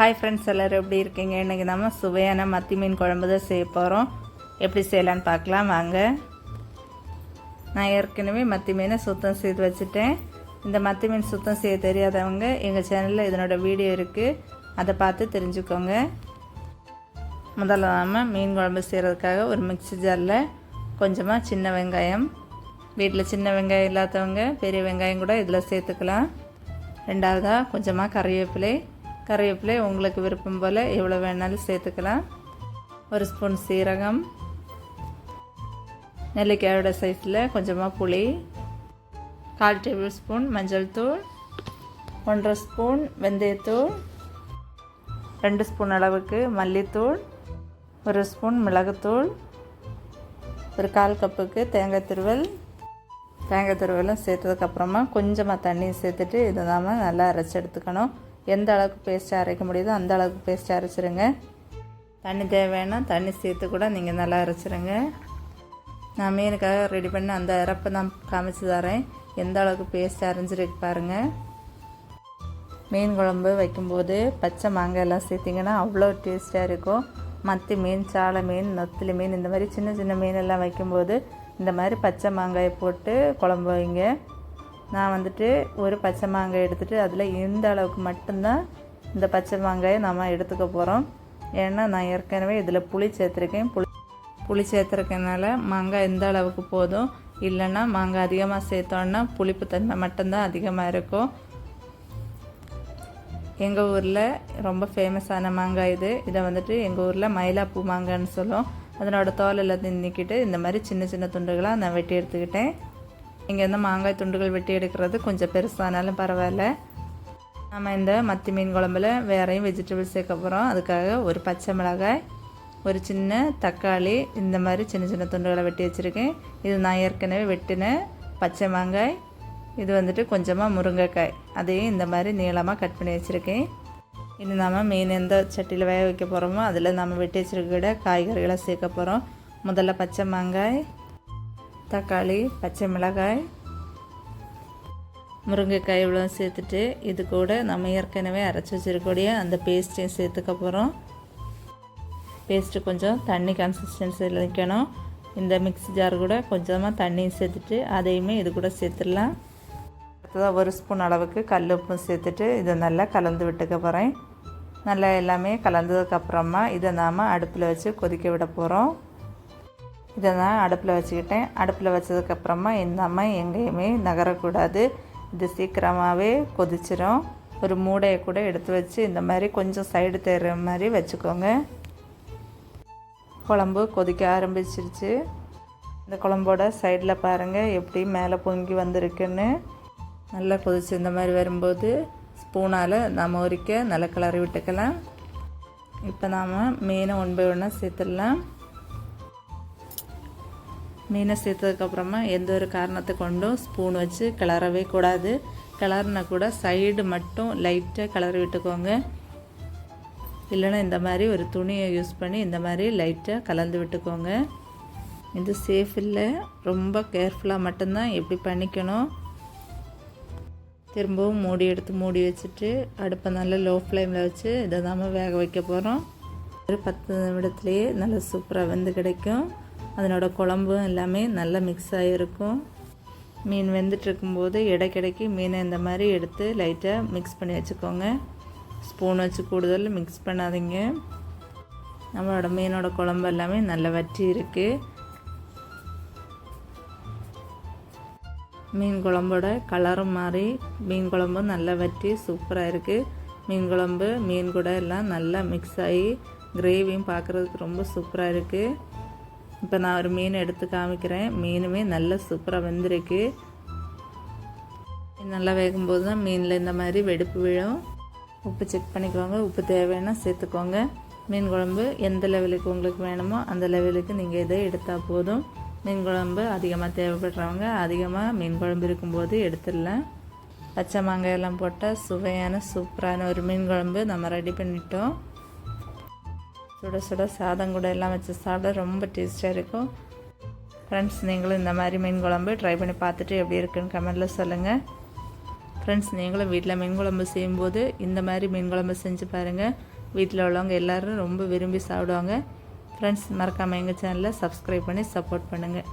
Hi friends எல்லோரும் எப்படி இருக்கீங்க? இன்றைக்கி நம்ம சுவையான மத்தி மீன் குழம்பு தான் செய்ய போகிறோம் எப்படி செய்யலான்னு பார்க்கலாம் வாங்க. நான் ஏற்கனவே மத்தி மீனை சுத்தம் செய்து வச்சுட்டேன். இந்த மத்தி மீன் சுத்தம் செய்ய தெரியாதவங்க எங்கள் சேனலில் இதனோட வீடியோ இருக்குது அதை பார்த்து தெரிஞ்சுக்கோங்க. முதல்ல நாம் மீன் குழம்பு செய்கிறதுக்காக ஒரு மிக்சி ஜாரில் கொஞ்சமாக சின்ன வெங்காயம் வீட்டில் சின்ன வெங்காயம் இல்லாதவங்க பெரிய வெங்காயம் கூட இதில் சேர்த்துக்கலாம். ரெண்டாவதாக கொஞ்சமாக கறிவேப்பிலை கறிவேப்பிலை உங்களுக்கு விருப்பம் போல் எவ்வளோ வேணாலும் சேர்த்துக்கலாம். ஒரு ஸ்பூன் சீரகம் நெல்லிக்காயோட சைஸில் கொஞ்சமாக புளி கால் டேபிள் ஸ்பூன் மஞ்சள் தூள் ஒன்றரை ஸ்பூன் வெந்தயத்தூள் ரெண்டு ஸ்பூன் அளவுக்கு மல்லித்தூள் ஒரு ஸ்பூன் மிளகுத்தூள் ஒரு கால் கப்புக்கு தேங்காய் துருவல் தேங்காய் துருவலும் சேர்த்ததுக்கப்புறமா கொஞ்சமாக தண்ணியும் சேர்த்துட்டு இதை நாம நல்லா அரைச்சி எடுத்துக்கணும். எந்த அளவுக்கு பேஸ்ட் அரைக்க முடியுதோ அந்த அளவுக்கு பேஸ்ட் அரைச்சிருங்க. தண்ணி தேவைன்னா தண்ணி சேர்த்து கூட நீங்கள் நல்லா அரைச்சிருங்க. நான் மீனுக்காக ரெடி பண்ணி அந்த இறப்பை நான் காமிச்சு தரேன். எந்த அளவுக்கு பேஸ்ட் அரைஞ்சிருக்கு பாருங்கள் மீன் குழம்பு வைக்கும்போது பச்சை மாங்காய் எல்லாம் சேர்த்திங்கன்னா அவ்வளோ டேஸ்ட்டாக இருக்கும். மத்தி மீன் சாலை மீன் நொத்திலி மீன் இந்த மாதிரி சின்ன சின்ன மீன் எல்லாம் வைக்கும்போது இந்த மாதிரி பச்சை மாங்காயை போட்டு குழம்பு வைங்க. நான் வந்துட்டு ஒரு பச்சை மாங்காய் எடுத்துகிட்டு அதில் இந்த அளவுக்கு மட்டும்தான் இந்த பச்சை மாங்காயை நம்ம எடுத்துக்க போகிறோம் ஏன்னா நான் ஏற்கனவே இதில் புளி சேர்த்துருக்கேன். புளி புளி சேர்த்துருக்கனால மாங்காய் எந்த அளவுக்கு போதும். இல்லைன்னா மாங்காய் அதிகமாக சேர்த்தோன்னா புளிப்பு தன்மை மட்டும்தான் அதிகமாக இருக்கும். எங்கள் ஊரில் ரொம்ப ஃபேமஸான மாங்காய் இது. இதை வந்துட்டு எங்கள் ஊரில் மயிலாப்பூ மாங்காய்னு சொல்லுவோம். அதனோட தோலில் தின்னிக்கிட்டு இந்த மாதிரி சின்ன சின்ன துண்டுகளாக நான் வெட்டி எடுத்துக்கிட்டேன். இங்கேருந்து மாங்காய் துண்டுகள் வெட்டி எடுக்கிறது கொஞ்சம் பெருசானாலும் பரவாயில்ல. நம்ம இந்த மத்தி மீன் குழம்புல வேறையும் வெஜிடபிள்ஸ் சேர்க்க போகிறோம் அதுக்காக ஒரு பச்சை மிளகாய் ஒரு சின்ன தக்காளி இந்த மாதிரி சின்ன சின்ன துண்டுகளை வெட்டி வச்சுருக்கேன். இது நான் ஏற்கனவே வெட்டின பச்சை மாங்காய். இது வந்துட்டு கொஞ்சமாக முருங்கைக்காய். அதையும் இந்த மாதிரி நீளமாக கட் பண்ணி வச்சுருக்கேன். இனி நாம் மீன் எந்த சட்டியில் வேக வைக்க போகிறோமோ அதில் நம்ம வெட்டி வச்சுருக்கிற காய்கறிகளை சேர்க்க போகிறோம் முதல்ல பச்சை மாங்காய் தக்காளி பச்சை மிளகாய் முருங்கைக்காய் இவ்வளோ சேர்த்துட்டு இது கூட நம்ம ஏற்கனவே அரைச்சி வச்சிருக்கக்கூடிய அந்த பேஸ்ட்டையும் சேர்த்துக்க போகிறோம் பேஸ்ட்டு கொஞ்சம் தண்ணி கன்சிஸ்டன்சியில் நிற்கணும் இந்த மிக்ஸி ஜார் கூட கொஞ்சமாக தண்ணியும் சேர்த்துட்டு அதையுமே இது கூட சேர்த்துடலாம். அடுத்ததாக ஒரு ஸ்பூன் அளவுக்கு கல் உப்பும் சேர்த்துட்டு இதை நல்லா கலந்து விட்டுக்க போகிறேன் நல்லா எல்லாமே கலந்ததுக்கப்புறமா இதை நாம் அடுப்பில் வச்சு கொதிக்க விட போகிறோம் இதை தான் அடுப்பில் வச்சுக்கிட்டேன். அடுப்பில் வச்சதுக்கப்புறமா இந்த எங்கேயுமே நகரக்கூடாது. இது சீக்கிரமாகவே கொதிச்சிரும். ஒரு மூடையை கூட எடுத்து வச்சு இந்த மாதிரி கொஞ்சம் சைடு தேர்ற மாதிரி வச்சுக்கோங்க. குழம்பு கொதிக்க ஆரம்பிச்சிருச்சு. இந்த குழம்போட சைடில் பாருங்கள் எப்படி மேலே பொங்கி வந்திருக்குன்னு. நல்லா கொதிச்சு இந்த மாதிரி வரும்போது ஸ்பூனால் நாம் உரிக்க நல்லா கிளறி விட்டுக்கலாம். இப்போ நாம் மீனை ஒன் பை சேர்த்துடலாம். மீனை சேர்த்ததுக்கப்புறமா எந்த ஒரு காரணத்தை கொண்டும் ஸ்பூன் வச்சு கிளறவே கூடாது. கிளறினா கூட சைடு மட்டும் லைட்டாக கிளறி விட்டுக்கோங்க. இல்லைன்னா இந்த மாதிரி ஒரு துணியை யூஸ் பண்ணி இந்த மாதிரி லைட்டாக கலந்து விட்டுக்கோங்க. இது சேஃப் இல்லை. ரொம்ப கேர்ஃபுல்லாக மட்டும்தான் எப்படி பண்ணிக்கணும். திரும்பவும் மூடி எடுத்து மூடி வச்சுட்டு அடுப்பை நல்லா லோ ஃப்ளேமில் வச்சு இதை தான் வேக வைக்க போகிறோம் ஒரு பத்து நிமிடத்துலேயே நல்லா சூப்பராக வெந்து கிடைக்கும். அதனோட குழம்பும் எல்லாமே நல்லா மிக்ஸ் ஆகிருக்கும் மீன் வெந்துட்டுருக்கும்போது இடைக்கிடைக்கு மீனை இந்த மாதிரி எடுத்து லைட்டாக மிக்ஸ் பண்ணி வச்சுக்கோங்க. ஸ்பூன் வச்சு கூடுதல் மிக்ஸ் பண்ணாதீங்க. நம்மளோட மீனோட குழம்பு எல்லாமே நல்லா வற்றி இருக்குது மீன் குழம்போட கலரும் மாறி மீன் குழம்பும் நல்லா வற்றி சூப்பராக இருக்குது மீன் குழம்பு மீன் கூட எல்லாம் நல்லா மிக்ஸ் ஆகி கிரேவியும் பார்க்குறதுக்கு ரொம்ப சூப்பராக இருக்குது இப்போ நான் ஒரு மீன் எடுத்து காமிக்கிறேன். மீனுமே நல்லா சூப்பராக வெந்திருக்கு. நல்லா வேகும்போது தான் மீனில் இந்த மாதிரி வெடிப்பு விழும். உப்பு செக் பண்ணிக்கோங்க. உப்பு தேவைன்னா சேர்த்துக்கோங்க. மீன் குழம்பு எந்த லெவலுக்கு உங்களுக்கு வேணுமோ அந்த லெவலுக்கு நீங்கள் இதை எடுத்தால் போதும். மீன் குழம்பு அதிகமாக தேவைப்படுறவங்க அதிகமாக மீன் குழம்பு இருக்கும்போது எடுத்துடலாம். பச்சை மாங்காயெல்லாம் போட்டால் சுவையான சூப்பரான ஒரு மீன் குழம்பு நம்ம ரெடி பண்ணிட்டோம். சுட சுட சாதம் கூட எல்லாம் வச்சு சாப்பிட ரொம்ப டேஸ்ட்டாக இருக்கும். ஃப்ரெண்ட்ஸ் நீங்களும் இந்த மாதிரி மீன் குழம்பு ட்ரை பண்ணி பார்த்துட்டு எப்படி இருக்குன்னு கமெண்டில் சொல்லுங்கள் ஃப்ரெண்ட்ஸ் நீங்களும் வீட்டில் மீன் குழம்பு செய்யும்போது இந்த மாதிரி மீன் குழம்பு செஞ்சு பாருங்கள் வீட்டில் உள்ளவங்க எல்லோரும் ரொம்ப விரும்பி சாப்பிடுவாங்க. ஃப்ரெண்ட்ஸ் மறக்காமல் எங்கள் சேனலை சப்ஸ்கிரைப் பண்ணி சப்போர்ட் பண்ணுங்கள்